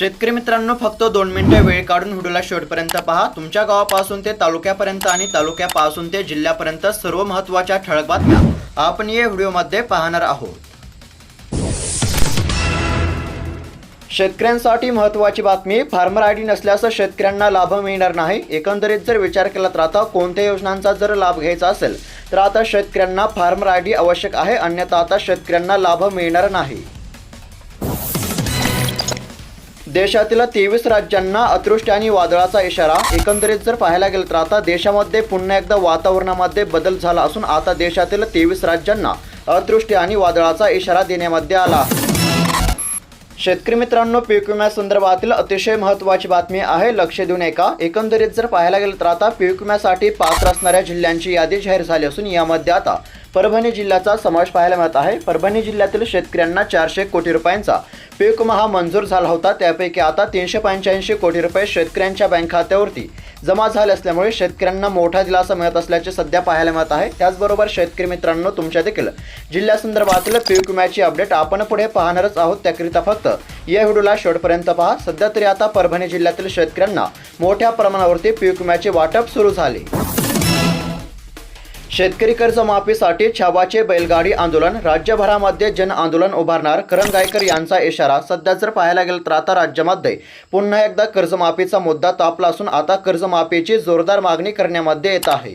शेतकरी मित्रांनो फक्त दोन मिनिटं वेळ काढून व्हिडिओला शेवटपर्यंत पहा. तुमच्या गावापासून ते तालुक्यापर्यंत आणि तालुक्यापासून ते जिल्ह्यापर्यंत सर्व महत्त्वाच्या ठळक बातम्या आपण या व्हिडिओमध्ये पाहणार आहोत. शेतकऱ्यांसाठी महत्त्वाची बातमी फार्मर आय डी नसल्यास शेतकऱ्यांना लाभ मिळणार नाही. एकंदरीत जर विचार केला तर आता कोणत्या योजनांचा जर लाभ घ्यायचा असेल तर आता शेतकऱ्यांना फार्मर आय डी आवश्यक आहे अन्यथा आता शेतकऱ्यांना लाभ मिळणार नाही. देशातील तेवीस राज्यांना अतृष्टी आणि वादळाचा इशारा. एकंदरीत जर पाहायला गेलं तर आता देशामध्ये पुन्हा एकदा वातावरणामध्ये बदल झाला असून आता देशातील तेवीस राज्यांना अतृष्टी आणि वादळाचा इशारा देण्यामध्ये आला. शेतकरी मित्रांनो पीक विम्यासंदर्भातील अतिशय महत्त्वाची बातमी आहे. लक्ष देऊन एका एकंदरीत जर पाहायला गेलं तर आता पीक विम्यासाठी पात्र असणाऱ्या जिल्ह्यांची यादी जाहीर झाली असून यामध्ये आता परभणी जिल्ह्याचा समावेश पाहायला मिळत आहे. परभणी जिल्ह्यातील शेतकऱ्यांना चारशे कोटी रुपयांचा पीक विमा हा मंजूर झाला होता. त्यापैकी आता तीनशे पंच्याऐंशी कोटी रुपये शेतकऱ्यांच्या बँक खात्यावरती जमा झाले असल्यामुळे शेतकऱ्यांना मोठा दिलासा मिळत असल्याचे सध्या पाहायला मिळत आहे. त्याचबरोबर शेतकरी मित्रांनो तुमच्या देखील जिल्ह्यासंदर्भातील पीक विम्याची अपडेट आपण पुढे पाहणारच आहोत. त्याकरिता फक्त या व्हिडिओला शेवटपर्यंत पहा. सध्या तरी आता परभणी जिल्ह्यातील शेतकऱ्यांना मोठ्या प्रमाणावरती पीक विम्याचे वाटप सुरू झाले. शेतकरी कर्जमाफीसाठी छाबाचे बैलगाडी आंदोलन राज्यभरामध्ये जन आंदोलन उभारणार करण गायकर यांचा इशारा सध्या जर पाहायला गेलं तर आता राज्यामध्ये पुन्हा एकदा कर्जमाफीचा मुद्दा तापला असून आता कर्जमाफीची जोरदार मागणी करण्यामध्ये येत आहे.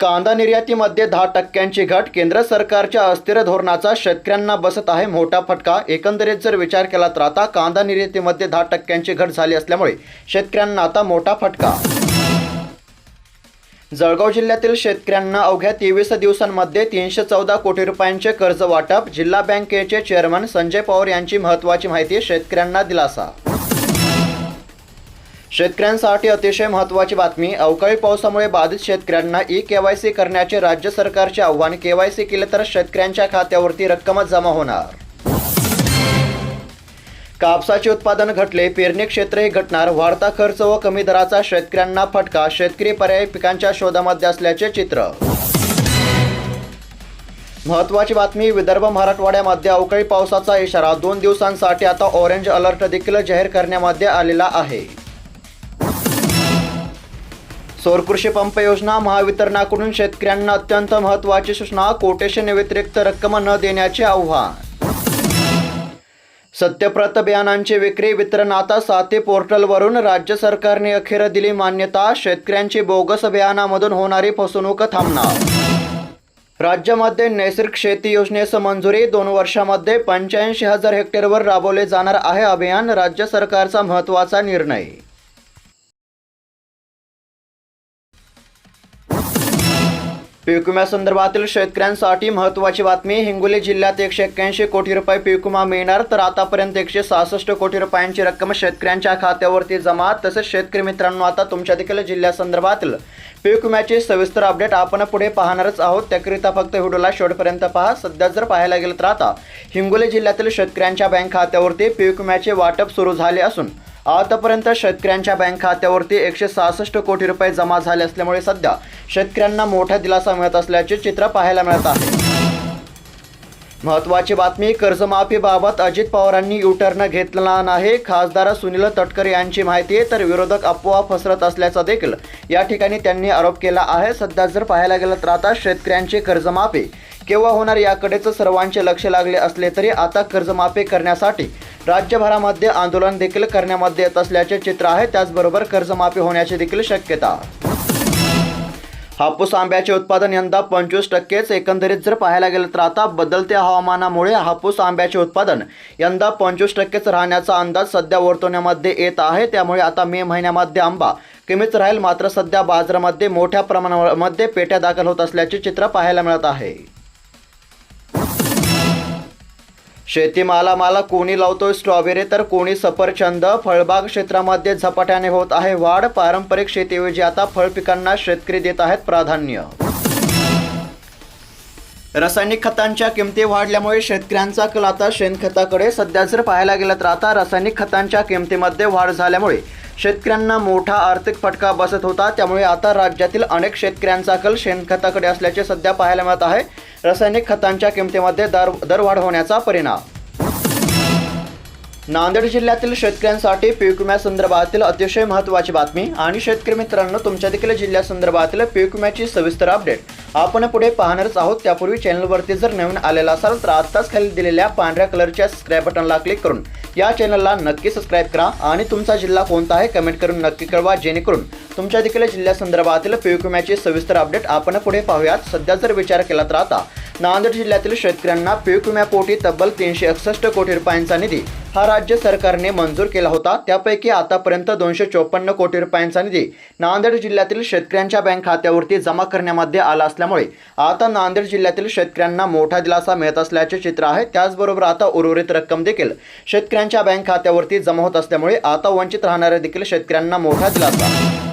कांदा निर्यातीमध्ये दहा टक्क्यांची घट केंद्र सरकारच्या अस्थिर धोरणाचा शेतकऱ्यांना बसत आहे मोठा फटका. एकंदरीत जर विचार केला तर आता कांदा निर्यातीमध्ये दहा टक्क्यांची घट झाली असल्यामुळे शेतकऱ्यांना आता मोठा फटका. जळगाव जिल्ह्यातील शेतकऱ्यांना अवघ्या तेवीस दिवसांमध्ये तीनशे चौदा कोटी रुपयांचे कर्ज वाटप जिल्हा बँकेचे चेअरमन संजय पवार यांची महत्त्वाची माहिती शेतकऱ्यांना दिलासा. शेतकऱ्यांसाठी अतिशय महत्त्वाची बातमी अवकाळी पावसामुळे बाधित शेतकऱ्यांना ई के वाय सी करण्याचे राज्य सरकारचे आव्हान सी केले तर शेतकऱ्यांच्या खात्यावरती रक्कमच जमा होणार. कापसाचे उत्पादन घटले पेरणी क्षेत्रही घटणार वाढता खर्च व कमी दराचा शेतकऱ्यांना फटका शेतकरी पर्यायी पिकांच्या शोधामध्ये असल्याचे चित्र. महत्वाची बातमी विदर्भ मराठवाड्यामध्ये अवकाळी पावसाचा इशारा दोन दिवसांसाठी आता ऑरेंज अलर्ट देखील जाहीर करण्यामध्ये आलेला आहे. सौर कृषी पंप योजना महावितरणाकडून शेतकऱ्यांना अत्यंत महत्वाची सूचना कोटेशन व्यतिरिक्त रक्कम न देण्याचे आव्हान. सत्यप्रत बियाणांची विक्री वितरण आता साते पोर्टलवरून राज्य सरकारने अखेर दिली मान्यता. शेतकऱ्यांची बोगस बियाणामधून होणारी फसवणूक थांबणार. राज्यामध्ये नैसर्गिक शेती योजनेस मंजुरी. दोन वर्षामध्ये पंच्याऐंशी हजार हेक्टरवर राबवले जाणार आहे अभियान. राज्य सरकारचा महत्त्वाचा निर्णय. पीक विम्यासंदर्भातील शेतकऱ्यांसाठी महत्त्वाची बातमी हिंगोली जिल्ह्यात एकशे एक्क्याऐंशी कोटी रुपये पीक विमा मिळणार तर आतापर्यंत एकशे सहासष्ट कोटी रुपयांची रक्कम शेतकऱ्यांच्या खात्यावरती जमा तसेच शेतकरी मित्रांनो आता तुमच्या देखील जिल्ह्यासंदर्भातील पीक विम्याचे सविस्तर अपडेट आपण पुढे पाहणारच आहोत. त्याकरिता फक्त व्हिडिओला शेवटपर्यंत पहा. सध्या जर पाहायला गेलं तर आता हिंगोली जिल्ह्यातील शेतकऱ्यांच्या बँक खात्यावरती पीक विम्याचे वाटप सुरू झाले असून आतापर्यंत शेतकऱ्यांच्या बँक खात्यावरती एकशे सहासष्ट कोटी रुपये जमा झाले असल्यामुळे सध्या शेतकऱ्यांना मोठा दिलासा मिळत असल्याचे चित्र पाहायला मिळत आहे. महत्वाची बातमी कर्जमाफीबाबत अजित पवारांनी युटर्न घेतला नाही. खासदार सुनील तटकर यांची माहिती आहे तर विरोधक अफवा फसरत असल्याचा देखील या ठिकाणी त्यांनी आरोप केला आहे. सध्या जर पाहायला गेलं तर आता शेतकऱ्यांची कर्जमाफी केव्हा होणार याकडेच सर्वांचे लक्ष लागले असले तरी आता कर्जमाफी करण्यासाठी राज्यभरामध्ये आंदोलन देखील करण्यामध्ये येत असल्याचे चित्र आहे. त्याचबरोबर कर्जमाफी होण्याची देखील शक्यता. हापूस आंब्याचे उत्पादन यंदा पंचवीस टक्केच एकंदरीत जर पाहायला गेलं तर आता बदलत्या हवामानामुळे हापूस आंब्याचे उत्पादन यंदा पंचवीस टक्केच राहण्याचा अंदाज सध्या वर्तवण्यामध्ये येत आहे. त्यामुळे आता मे महिन्यामध्ये आंबा कमीच राहील मात्र सध्या बाजारामध्ये मोठ्या प्रमाणामध्ये पेट्या दाखल होत असल्याचे चित्र पाहायला मिळत आहे. शेतीमालामाला कोणी लावतोय स्ट्रॉबेरी तर कोणी सफरचंद. फळबाग क्षेत्रामध्ये झपाट्याने होत आहे वाढ. पारंपरिक शेतीऐवजी आता फळ पिकांना शेतकरी देत आहेत प्राधान्य. रासायनिक खतांच्या किमती वाढल्यामुळे शेतकऱ्यांचा कल आता शेणखताकडे. सध्या जर पाहायला गेलं तर आता रासायनिक खतांच्या किमतीमध्ये वाढ झाल्यामुळे शेतकऱ्यांना मोठा आर्थिक फटका बसत होता. त्यामुळे आता राज्यातील अनेक शेतकऱ्यांचा कल शेणखताकडे असल्याचे सध्या पाहायला मिळत आहे. रासायनिक खतांच्या किमतीमध्ये दर दरवाढ होण्याचा परिणाम. नांदेड जिल्ह्यातील शेतकऱ्यांसाठी पीक विम्यासंदर्भातील अतिशय महत्त्वाची बातमी आणि शेतकरी मित्रांनो तुमच्या देखील जिल्ह्यासंदर्भातील पीक विम्याची सविस्तर अपडेट. आपण पुढे पाहणारच आहोत. त्यापूर्वी चॅनलवरती जर नवीन आलेला असाल तर आत्ताच खाली दिलेल्या पांढऱ्या कलरच्या सबस्क्राईब बटनला क्लिक करून या चॅनलला नक्की सबस्क्राईब करा आणि तुमचा जिल्हा कोणता आहे कमेंट करून नक्की कळवा जेणेकरून तुमच्या देखील जिल्ह्यासंदर्भातील पीक विम्याची सविस्तर अपडेट आपण पुढे पाहूयात. सध्या जर विचार केला तर आता नांदेड जिल्ह्यातील शेतकऱ्यांना पीक विम्यापोटी तब्बल तीनशे एकसष्ट कोटी रुपयांचा निधी हा राज्य सरकारने मंजूर केला होता. त्यापैकी आतापर्यंत दोनशे चोपन्न कोटी रुपयांचा निधी नांदेड जिल्ह्यातील शेतकऱ्यांच्या बँक खात्यावरती जमा करण्यामध्ये आला असल्यामुळे आता नांदेड जिल्ह्यातील शेतकऱ्यांना मोठा दिलासा मिळत असल्याचे चित्र आहे. त्याचबरोबर आता उर्वरित रक्कम देखील शेतकऱ्यांच्या बँक खात्यावरती जमा होत असल्यामुळे आता वंचित राहणाऱ्या देखील शेतकऱ्यांना मोठा दिलासा.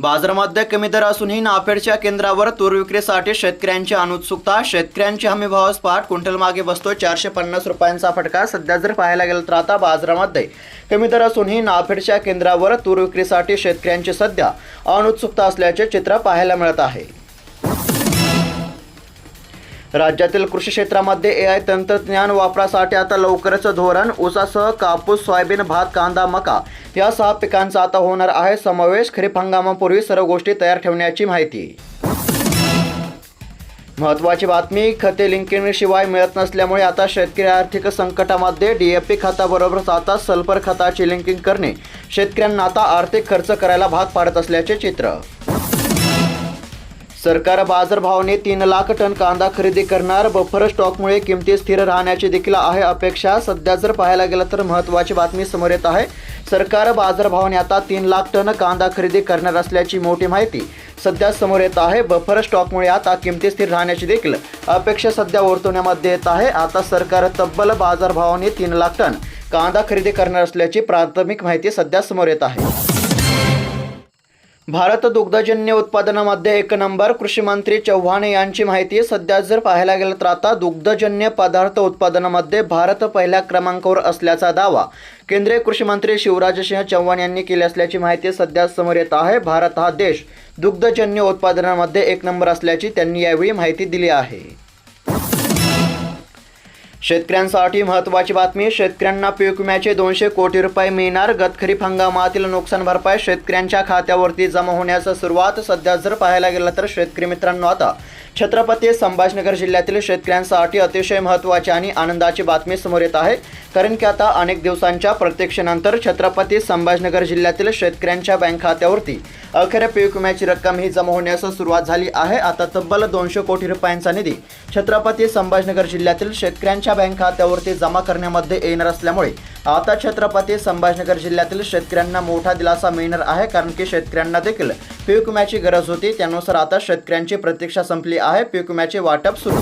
बाजारामध्ये कमी दर असूनही नाफेडच्या केंद्रावर तूर विक्रीसाठी शेतकऱ्यांची अनुत्सुकता. शेतकऱ्यांची हमी भाव स्पाट. क्विंटल मागे बसतो चारशे पन्नास रुपयांचा फटका. सध्या जर पाहायला गेलं तर आता बाजारामध्ये कमी दर असूनही नाफेडच्या केंद्रावर तूर विक्रीसाठी शेतकऱ्यांची सध्या अनुत्सुकता असल्याचे चित्र पाहायला मिळत आहे. राज्यातील कृषी क्षेत्रामध्ये ए आय तंत्रज्ञान वापरासाठी आता लवकरच धोरण ऊसासह कापूस सोयाबीन भात कांदा मका या सहा पिकांचा आता होणार आहे समावेश. खरीप हंगामापूर्वी सर्व गोष्टी तयार ठेवण्याची माहिती. महत्त्वाची बातमी खते लिंकिंगशिवाय मिळत नसल्यामुळे आता शेतकरी आर्थिक संकटामध्ये डीएपी खताबरोबरच आता सल्फर खताची लिंकिंग करणे. शेतकऱ्यांना आता आर्थिक खर्च करायला भाग पाडत असल्याचे चित्र. सरकार बाजारभावाने तीन लाख टन कांदा खरेदी करणार. बफर स्टॉकमुळे किमती स्थिर राहण्याची देखील आहे अपेक्षा. सध्या जर पाहायला गेलं तर महत्त्वाची बातमी समोर येत आहे. सरकार बाजारभावाने आता तीन लाख टन कांदा खरेदी करणार असल्याची मोठी माहिती सध्या समोर येत आहे. बफर स्टॉकमुळे आता किमती स्थिर राहण्याची देखील अपेक्षा सध्या वर्तवण्यामध्ये येत आहे. आता सरकार तब्बल बाजारभावाने तीन लाख टन कांदा खरेदी करणार असल्याची प्राथमिक माहिती सध्या समोर येत आहे. भारत दुग्धजन्य उत्पादनामध्ये एक नंबर. कृषी मंत्री चव्हाण यांची माहिती सध्या जर पाहायला गेलं तर आता दुग्धजन्य पदार्थ उत्पादनामध्ये भारत पहिल्या क्रमांकावर असल्याचा दावा केंद्रीय कृषी मंत्री शिवराजसिंह चव्हाण यांनी केली असल्याची माहिती सध्या समोर येत आहे. भारत हा देश दुग्धजन्य उत्पादनामध्ये एक नंबर असल्याची त्यांनी यावेळी माहिती दिली आहे. शेतकऱ्यांसाठी महत्त्वाची बातमी शेतकऱ्यांना पीक विम्याचे दोनशे कोटी रुपये मिळणार. गत खरीप हंगामातील नुकसान भरपाई शेतकऱ्यांच्या खात्यावरती जमा होण्यास सुरुवात. सध्या जर पाहायला गेलं तर शेतकरी मित्रांनो आता छत्रपती संभाजीनगर जिल्ह्यातील शेतकऱ्यांसाठी अतिशय महत्त्वाची आणि आनंदाची बातमी समोर येत आहे. कारण की आता अनेक दिवसांच्या प्रत्यक्षानंतर छत्रपती संभाजीनगर जिल्ह्यातील शेतकऱ्यांच्या बँक खात्यावरती अखेर पीक विम्याची रक्कम ही जमा होण्यास सुरुवात झाली आहे. आता तब्बल दोनशे कोटी रुपयांचा निधी छत्रपती संभाजीनगर जिल्ह्यातील शेतकऱ्यांच्या बँक खात्यावरती जमा करण्यामध्ये येणार असल्यामुळे आता छत्रपती संभाजीनगर जिल्ह्यातील शेतकऱ्यांना मोठा दिलासा मिळणार आहे कारण की शेतकऱ्यांना देखील पीक विम्याची गरज होती. त्यानुसार आता शेतकऱ्यांची प्रतीक्षा संपली आहे. पीक विम्याचे वाटप सुरू.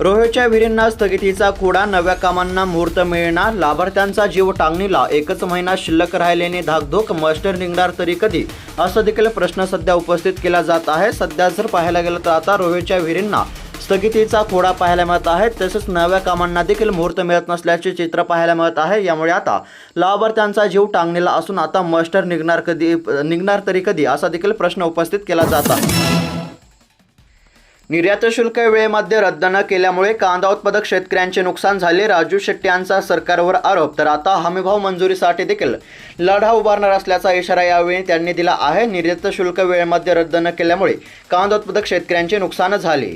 रोहितच्या विहिरींना स्थगितीचा खुडा नव्या कामांना मुहूर्त मिळणार. लाभार्थ्यांचा जीव टांगणीला एकच महिना शिल्लक राहिल्याने धाकधूक मस्टर निघणार तरी कधी? असं देखील प्रश्न सध्या उपस्थित केला जात आहे. सध्या जर पाहायला गेलं तर आता रोहितच्या विहिरींना स्थगितीचा खोडा पाहायला मिळत आहे. तसेच नव्या कामांना देखील मुहूर्त मिळत नसल्याचे चित्र पाहायला मिळत आहे. यामुळे आता लाभार्थ्यांचा जीव टांगलेला असून आता मस्टर निघणार कधी निघणार तरी कधी असा देखील प्रश्न उपस्थित केला जात आहे. निर्यात शुल्क वेळेमध्ये रद्द न केल्यामुळे कांदा उत्पादक शेतकऱ्यांचे नुकसान झाले. राजू शेट्टी यांचा सरकारवर आरोप. तर आता हमीभाव मंजुरीसाठी देखील लढा उभारणार असल्याचा इशारा यावेळी त्यांनी दिला आहे. निर्यात शुल्क वेळेमध्ये रद्द न केल्यामुळे कांदा उत्पादक शेतकऱ्यांचे नुकसान झाले.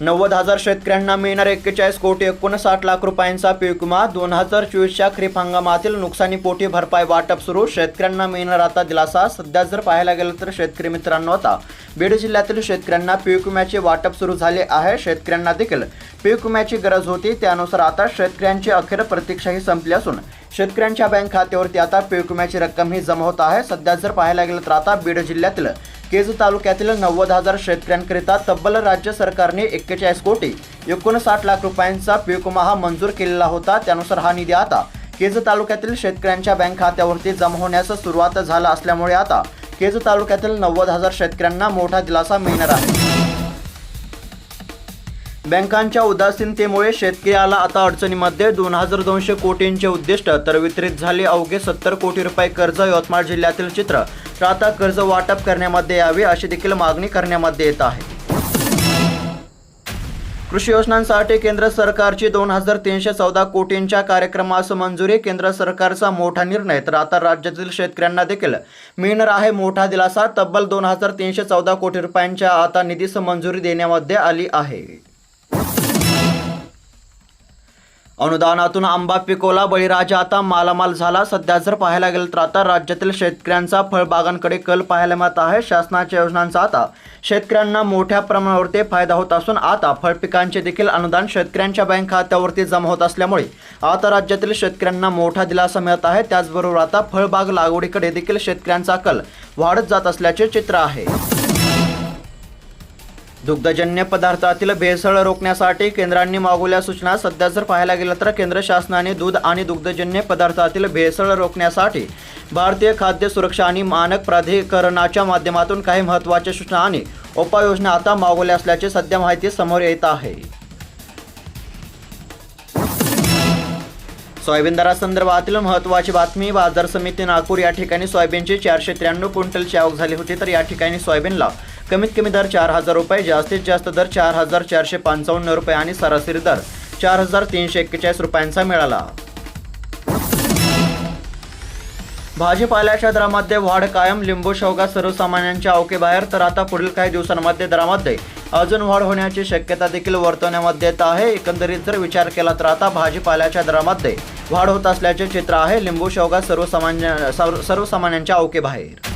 नव्वद हजार शेतकऱ्यांना मिळणार एक्केचाळीस कोटी एकोणसाठ लाख रुपयांचा पीक विमा दोन हजार चोवीसच्या खरीप हंगामातील नुकसानीपोटी भरपाई वाटप सुरू. शेतकऱ्यांना मिळणार आता दिलासा. सध्या जर पाहायला गेलं तर शेतकरी मित्रांनो आता बीड जिल्ह्यातील शेतकऱ्यांना पीक विम्याचे वाटप सुरू झाले आहे. शेतकऱ्यांना देखील पीक विम्याची गरज होती. त्यानुसार आता शेतकऱ्यांची अखेर प्रतीक्षाही संपली असून शेतकऱ्यांच्या बँक खात्यावरती आता पीक विम्याची रक्कम ही जमा होत आहे. सध्या जर पाहायला गेलं तर आता बीड जिल्ह्यातील केज तालुक्यातील नव्वद हजार शेतकऱ्यांकरिता तब्बल राज्य सरकारने एक्केचाळीस कोटी एकोणसाठ लाख रुपयांचा पीक विमा हा मंजूर केलेला होता. त्यानुसार हा निधी आता केज तालुक्यातील शेतकऱ्यांच्या बँक खात्यावरती जमा होण्यास सुरुवात झाला असल्यामुळे आता केज तालुक्यातील नव्वद हजार शेतकऱ्यांना मोठा दिलासा मिळणार आहे. बँकांच्या उदासीनतेमुळे शेतकऱ्याला आता अडचणीमध्ये दोन हजार दोनशे कोटींचे उद्दिष्ट तर वितरित झाले अवघे सत्तर कोटी रुपये कर्ज यवतमाळ जिल्ह्यातील चित्र राहता कर्ज वाटप करण्यामध्ये यावे अशी देखील मागणी करण्यामध्ये येत आहे. कृषी योजनांसाठी केंद्र सरकारची दोन हजार तीनशे चौदा कोटींच्या कार्यक्रमास मंजुरी केंद्र सरकारचा मोठा निर्णय. तर आता राज्यातील शेतकऱ्यांना देखील मिळणार आहे मोठा दिलासा. तब्बल दोन हजार तीनशे चौदा कोटी रुपयांच्या आता निधीस मंजुरी देण्यामध्ये आली आहे. अनुदानातून आंबा पिकवला बळीराजा आता मालामाल झाला. सध्या जर पाहायला गेलं तर आता राज्यातील शेतकऱ्यांचा फळबागांकडे कल पाहायला मिळत आहे. शासनाच्या योजनांचा आता शेतकऱ्यांना मोठ्या प्रमाणावरती फायदा होत असून आता फळपिकांचे देखील अनुदान शेतकऱ्यांच्या बँक खात्यावरती जमा होत असल्यामुळे आता राज्यातील शेतकऱ्यांना मोठा दिलासा मिळत आहे. त्याचबरोबर आता फळबाग लागवडीकडे देखील शेतकऱ्यांचा कल वाढत जात असल्याचे चित्र आहे. दुग्धजन्य पदार्थातील भेसळ रोखण्यासाठी केंद्रांनी मागवल्या सूचना. सध्या जर पाहायला गेलं तर केंद्र शासनाने दूध आणि दुग्धजन्य पदार्थातील भेसळ रोखण्यासाठी भारतीय खाद्य सुरक्षा आणि मानक प्राधिकरणाच्या माध्यमातून काही महत्त्वाच्या सूचना आणि उपाययोजना आता मागवल्या असल्याची सध्या माहिती समोर येत आहे. सोयाबीन दरासंदर्भातील महत्त्वाची बातमी बाजार समिती नागपूर या ठिकाणी सोयाबीनची चारशे त्र्याण्णव क्विंटलची आवक झाली होती तर या ठिकाणी सोयाबीनला कमीत कमी दर चार हजार रुपये जास्तीत जास्त दर चार हजार चारशे पंचावन्न रुपये आणि सरासरी दर चार हजार तीनशे एक्केचाळीस रुपयांचा मिळाला. भाजीपाल्याच्या दरामध्ये वाढ कायम लिंबू शेवगा सर्वसामान्यांच्या अवकेबाहेर तर आता पुढील काही दिवसांमध्ये दरामध्ये अजून वाढ होण्याची शक्यता देखील वर्तवण्यामध्ये येत आहे. एकंदरीत जर विचार केला तर आता भाजीपाल्याच्या दरामध्ये वाढ होत असल्याचे चित्र आहे. लिंबू शेवगा सर्वसामान्य सर्व- सर्वसामान्यांच्या अवकेबाहेर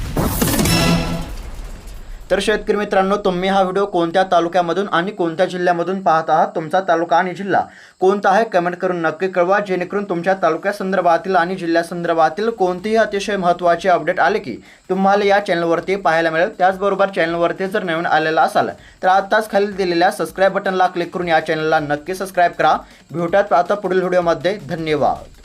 तर शेतकरी मित्रांनो तुम्ही हा व्हिडिओ कोणत्या तालुक्यामधून आणि कोणत्या जिल्ह्यामधून पाहत आहात? तुमचा तालुका आणि जिल्हा कोणता आहे? कमेंट करून नक्की कळवा जेणेकरून तुमच्या तालुक्यासंदर्भातील आणि जिल्ह्यासंदर्भातील कोणतीही अतिशय महत्त्वाचे अपडेट आले की तुम्हाला या चॅनलवरती पाहायला मिळेल. त्याचबरोबर चॅनलवरती जर नवीन आलेला असाल तर आत्ताच खाली दिलेल्या सबस्क्राईब बटनला क्लिक करून या चॅनलला नक्की सबस्क्राईब करा. भेटूयात आता पुढील व्हिडिओमध्ये. धन्यवाद.